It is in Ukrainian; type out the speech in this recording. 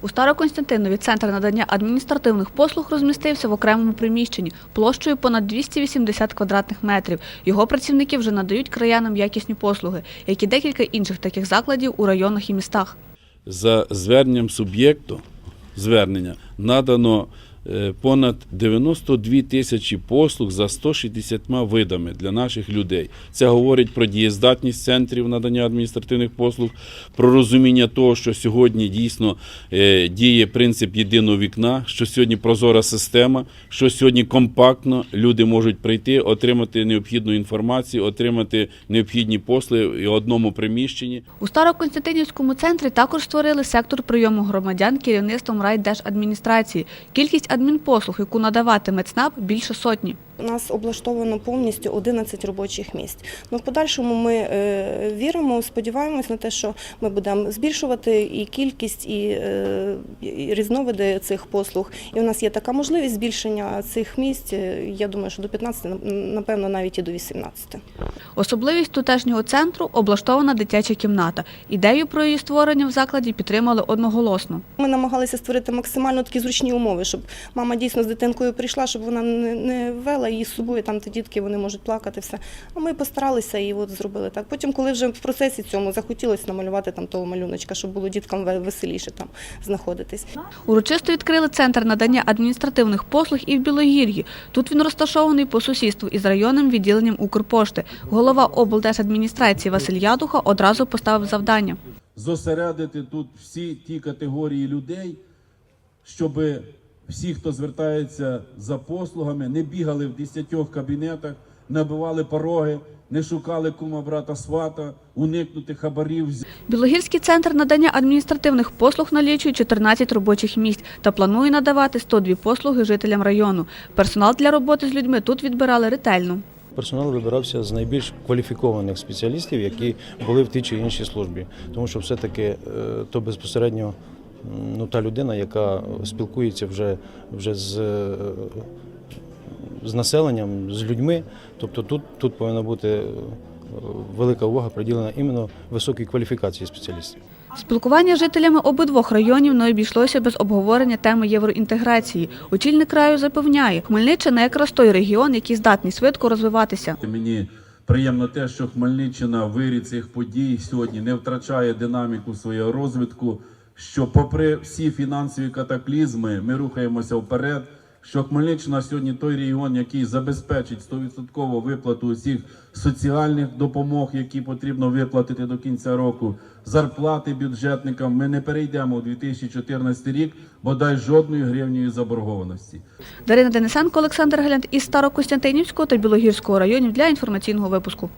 У Староконстантинові центр надання адміністративних послуг розмістився в окремому приміщенні площею понад 280 квадратних метрів. Його працівники вже надають краянам якісні послуги, як і декілька інших таких закладів у районах і містах. За зверненням суб'єкту звернення надано понад 92 тисячі послуг за 160 видами для наших людей. Це говорить про дієздатність центрів надання адміністративних послуг, про розуміння того, що сьогодні дійсно е, діє принцип єдиного вікна, що сьогодні прозора система, що сьогодні компактно люди можуть прийти, отримати необхідну інформацію, отримати необхідні послуги в одному приміщенні. У Староконстантинівському центрі також створили сектор прийому громадян керівництвом райдержадміністрації. Кількість адмінпослуг, яку надаватиме ЦНАП, більше сотні. У нас облаштовано повністю 11 робочих місць. Ну, в подальшому ми е, віримо, сподіваємось на те, що ми будемо збільшувати і кількість, і, е, і різновиди цих послуг. І у нас є така можливість збільшення цих місць. е, Я думаю, що до 15, напевно, навіть і до 18. Особливість тутешнього центру – облаштована дитяча кімната. Ідею про її створення в закладі підтримали одноголосно. Ми намагалися створити максимально такі зручні умови, щоб мама дійсно з дитинкою прийшла, щоб вона не, не вела її з собою. Там ті дітки вони можуть плакати. Все. А ми постаралися і от зробили так. Потім, коли вже в процесі цьому захотілося намалювати там того малюночка, щоб було діткам ве- веселіше там знаходитись. Урочисто відкрили центр надання адміністративних послуг і в Білогір'ї. Тут він розташований по сусідству із районним відділенням Укрпошти. Голова облдержадміністрації Василь Ядуха одразу поставив завдання. зосередити тут всі ті категорії людей, щоб всі, хто звертається за послугами, не бігали в десятьох кабінетах, набивали пороги, не шукали кума брата свата, уникнути хабарів. Білогірський центр надання адміністративних послуг налічує 14 робочих місць та планує надавати 102 послуги жителям району. Персонал для роботи з людьми тут відбирали ретельно. Персонал вибирався з найбільш кваліфікованих спеціалістів, які були в тій чи іншій службі, тому що все-таки е, то безпосередньо ну, та людина, яка спілкується вже, вже з, е, з населенням, з людьми. Тобто тут, тут повинна бути е, велика увага приділена іменно високій кваліфікації спеціалістів. Спілкування з жителями обидвох районів не обійшлося без обговорення теми євроінтеграції. Очільник краю запевняє, Хмельниччина якраз той регіон, який здатний швидко розвиватися. Мені приємно те, що Хмельниччина в вирі цих подій сьогодні не втрачає динаміку свого розвитку. Що, попри всі фінансові катаклізми, ми рухаємося вперед. Що Хмельниччина сьогодні той регіон, який забезпечить 100% виплату усіх соціальних допомог, які потрібно виплатити до кінця року, зарплати бюджетникам. Ми не перейдемо у 2014 рік, бодай жодної гривньої заборгованості. Дарина Денисенко, Олександр Галянт із Старокостянтинівського та Білогірського районів для інформаційного випуску.